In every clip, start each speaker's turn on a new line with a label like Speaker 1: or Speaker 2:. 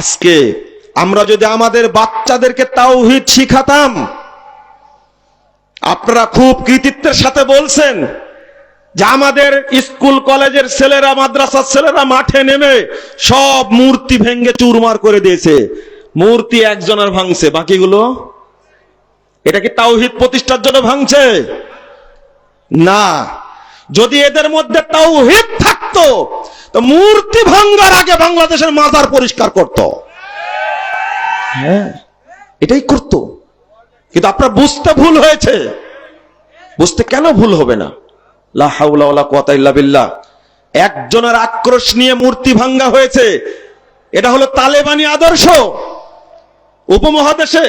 Speaker 1: আজকে আমরা যদি আমাদের বাচ্চাদেরকে তাওহিদ শিখাতাম, আপনারা খুব কৃতিত্বের সাথে বলছেন যে আমাদের স্কুল কলেজের ছেলেরা, মাদ্রাসার ছেলেরা মাঠে নেমে সব মূর্তি ভেঙ্গে চুরমার করে দিয়েছে। মূর্তি একজনের ভাঙছে, বাকিগুলো? এটা কি তাওহিদ প্রতিষ্ঠার জন্য ভাঙছে? না। যদি এদের মধ্যে তাওহিদ থাকতো তো মূর্তি ভাঙ্গার আগে বাংলাদেশের মাজার পরিষ্কার করত। হ্যাঁ। এটাই করত। কিন্তু আপনার বুঝতে ভুল হয়েছে। বুঝতে কেন ভুল হবে না? বিল্লাহ। একজনের আক্রোশ নিয়ে মূর্তি ভাঙ্গা হয়েছে এটা হলো তালেবানি আদর্শ। উপমহাদেশে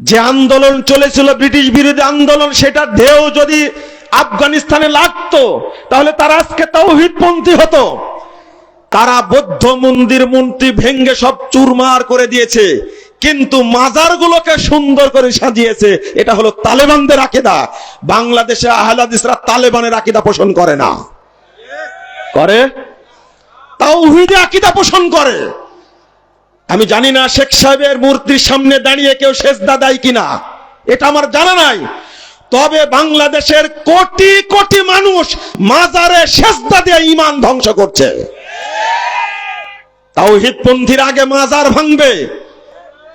Speaker 1: যে আন্দোলন চলেছিল ব্রিটিশ বিরোধী আন্দোলন সেটা ঢেউ যদি আফগানিস্তানে লাগতো, তাহলে তারা আজকে তৌহিদপন্থী হতো। তারা বৌদ্ধ মন্দির মন্ত্রী ভেঙ্গে সব চুরমার করে দিয়েছে, কিন্তু মাজারগুলোকে সুন্দর করে সাজিয়েছে, এটা হলো তালেবানদের আকিদা। বাংলাদেশে আহলাদিসরা তালেবানের আকিদা পোষণ করে না। করে? তাওহিদে আকিদা পোষণ করে। আমি জানি না শেখ সাহেবের মূর্তির সামনে দাঁড়িয়ে কেউ সেজদা দেয় কিনা, এটা আমার জানা নাই। তবে বাংলাদেশের কোটি কোটি মানুষ মাজারে সেজদা দিয়ে ইমান ধ্বংস করছে। তাওহিদপন্থীর আগে মাজার ভাঙবে।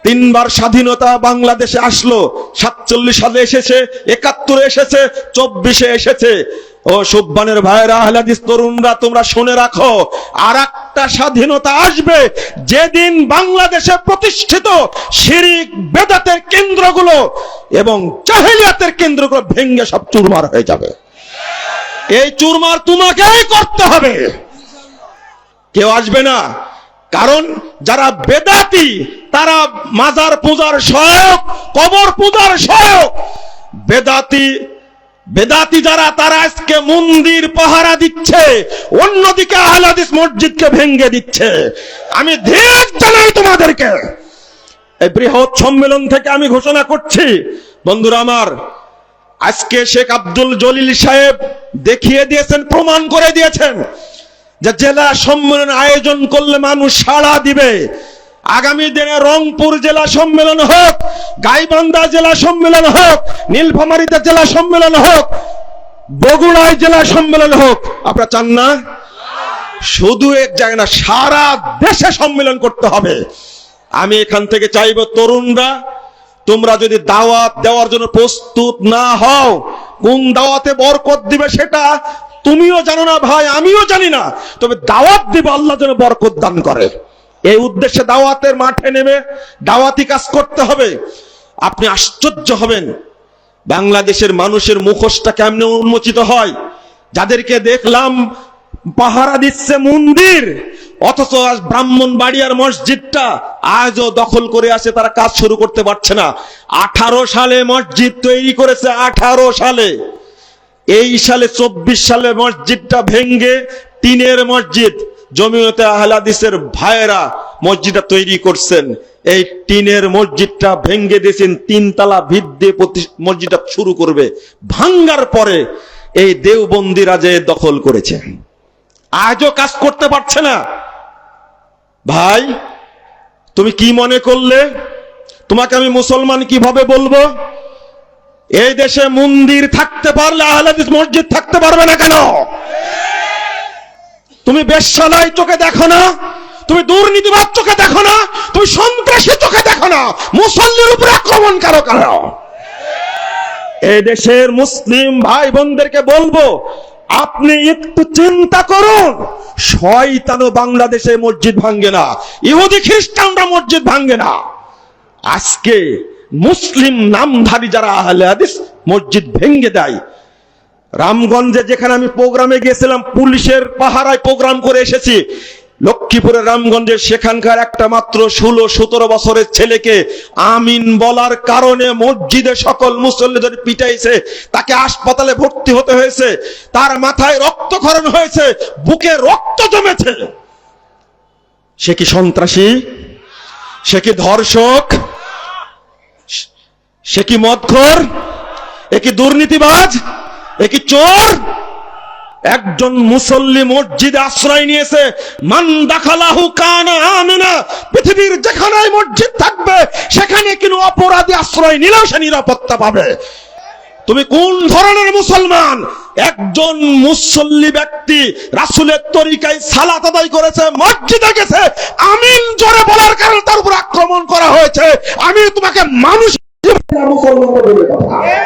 Speaker 1: তিনবার স্বাধীনতা বাংলাদেশে আসলো, সাতচল্লিশ সালে এসেছে, একাত্তরে এসেছে, চব্বিশে এসেছে। ও সুব্বানের ভাইরা আহলাদিস তরুণরা, তোমরা শুনে রাখো আর একটা স্বাধীনতা আসবে, যেদিন বাংলাদেশে প্রতিষ্ঠিত শিরিক বেদাতের কেন্দ্রগুলো এবং জাহেলিয়াতের কেন্দ্রগুলো ভেঙ্গে সব চুরমার হয়ে যাবে। এই চুরমার তোমাকেই করতে হবে। কেউ আসবে না। কারণ যারা বেদাতি, তারা মাজার পূজার সহায়ক, কবর পূজার সহায়ক। বেদাতি বেদাতি যারা, তারা আজকে মন্দির পাহারা দিচ্ছে, অন্যদিকে আহলাদিস মসজিদকে ভেঙ্গে দিচ্ছে। আমি ধীর জানাই তোমাদেরকে এই বৃহৎ সম্মেলন থেকে আমি ঘোষণা করছি বন্ধুরা আমার, আজকে শেখ আব্দুল জলিল সাহেব দেখিয়ে দিয়েছেন, প্রমাণ করে দিয়েছেন যে জেলা সম্মেলন আয়োজন করলে মানুষ সাড়া দিবে। আগামী দিনে রংপুর জেলা সম্মেলন হোক, গাইবান্ধা জেলা সম্মেলন হোক, নীলফামারীতে জেলা সম্মেলন হোক, বগুড়ায় জেলা সম্মেলন হোক, আপনারা চান না? শুধু এক জায়গায় না, সারা দেশে সম্মেলন করতে হবে। আমি এখান থেকে চাইব তরুণরা তোমরা যদি দাওয়াত দেওয়ার জন্য প্রস্তুত না হও, কোন দাওয়াতে বরকত দিবে সেটা তুমিও জানো না ভাই, আমিও জানি না। তবে দাওয়াত দিবে আল্লাহ যেন বরকত দান করে। এই উদ্দেশ্যে দাওয়াতের মাঠে নেমে দাওয়াতি কাজ করতে হবে। আপনি আশ্চর্য হবেন, বাংলাদেশের মানুষের মুখোশটা কেমনে উন্মোচিত হয়। যাদেরকে দেখলাম পাহারা দিচ্ছে মন্দির অথচ ব্রাহ্মণ বাড়িয়ার মসজিদটা আজও দখল করে আছে, তারা কাজ শুরু করতে পারছে না। আঠারো সালে মসজিদ তৈরি করেছে, আঠারো সালে। এই সালে চব্বিশ সালে মসজিদটা ভেঙ্গে টিনের মসজিদ, জমিয়তে আহলাদিসের ভাইয়েরা মসজিদটা তৈরি করছেন। এই টিনের মসজিদটা ভেঙ্গে দিয়েছেন, তিনতলা ভিত দিয়ে মসজিদটা শুরু করবে। ভাঙ্গার পরে এই দেওবন্দিরা যে দখল করেছে, আজও কাজ করতে পারছে না। ভাই, তুমি কি মনে করলে? তোমাকে আমি মুসলমান কীভাবে বলব? এই দেশে মন্দির থাকতে পারলে, আহলাদিস মসজিদ থাকতে পারবে না কেন? তুমি বেশ্যালয় চোখে দেখো না, তুমি দুর্নীতিবাদ চোখে দেখো না, তুমি সন্ত্রাসী চোখে দেখো না, মুসল্লির উপরে আক্রমণ কারও কারও এই দেশের মুসলিম ভাই বোনদেরকে বলব, আপনি একটু চিন্তা করুন। শয়তানও বাংলাদেশে মসজিদ ভাঙ্গে না। ইহুদি, খ্রিস্টানরা মসজিদ ভাঙ্গে না। আজকে মুসলিম নামধারী যারা আহলে হাদিস মসজিদ ভেঙ্গে দেয়। রামগঞ্জে যেখানে আমি প্রোগ্রামে গিয়েছিলাম, পুলিশের পাহারায় প্রোগ্রাম করে এসেছি। লক্ষ্মীপুরের রামগঞ্জে সেখানকার একটা মাত্র ষোলো সতেরো বছরের ছেলেকে আমিন বলার কারণে মসজিদে সকল মুসল্লিদের পিটাইছে, তাকে হাসপাতালে ভর্তি হতে হয়েছে, তার মাথায় রক্তক্ষরণ হয়েছে, বুকে রক্ত জমেছে। সে কি সন্ত্রাসী? সে কি ধর্ষক? সে কি মদখোর? এ কি দুর্নীতিবাজ? এ কি চোর? একজন মুসল্লি মসজিদে আশ্রয় নিয়েছে, মান দাখালাহু কানা আমিনা পৃথিবীর যেখানে মসজিদ থাকবে, সেখানে কিন্তু অপরাধী আশ্রয় নিলেও সে নিরাপত্তা পাবে। তুমি কোন ধরনের মুসলমান? একজন মুসল্লি ব্যক্তি রাসুলের তরিকায় সালাত আদায় করেছে, মসজিদে গেছে, আমিন জোরে বলার কারণে তার উপর আক্রমণ করা হয়েছে। আমি তোমাকে মানুষ মুসলমান।